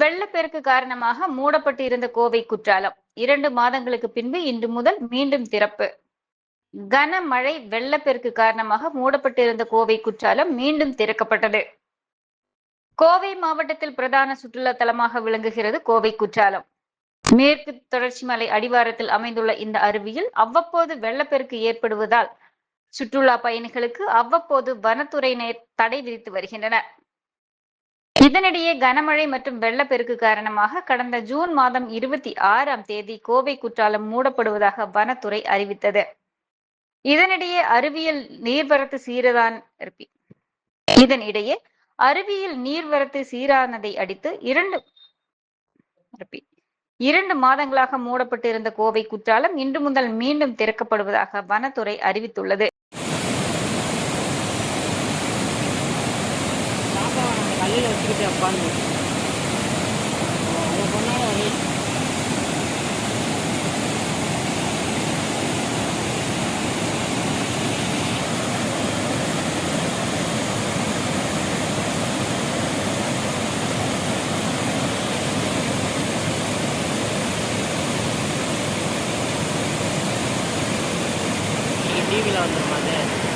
வெள்ளப்பெருக்கு காரணமாக மூடப்பட்டு இருந்த கோவை குற்றாலம். இரண்டு மாதங்களுக்கு பின்பு இன்று முதல் மீண்டும் திறப்பு. கனமழை வெள்ளப்பெருக்கு காரணமாக மூடப்பட்டிருந்த கோவை குற்றாலம் மீண்டும் திறக்கப்பட்டது. கோவை மாவட்டத்தில் பிரதான சுற்றுலா தலமாக விளங்குகிறது கோவை குற்றாலம். மேற்கு தொடர்ச்சி மலை அடிவாரத்தில் அமைந்துள்ள இந்த அருவியில் அவ்வப்போது வெள்ளப்பெருக்கு ஏற்படுவதால் சுற்றுலா பயணிகளுக்கு அவ்வப்போது வனத்துறையினர் தடை விதித்து வருகின்றனர். இதனிடையே கனமழை மற்றும் வெள்ளப்பெருக்கு காரணமாக கடந்த ஜூன் மாதம் இருபத்தி ஆறாம் தேதி கோவை குற்றாலம் மூடப்படுவதாக வனத்துறை அறிவித்தது. இதனிடையே அறிவியல் நீர்வரத்து சீரதான் இதனிடையே அறிவியல் நீர்வரத்து சீரானதை அடித்து இரண்டு இரண்டு மாதங்களாக மூடப்பட்டிருந்த கோவை குற்றாலம் இன்று முதல் மீண்டும் திறக்கப்படுவதாக வனத்துறை அறிவித்துள்ளது. けてあかんビランドまで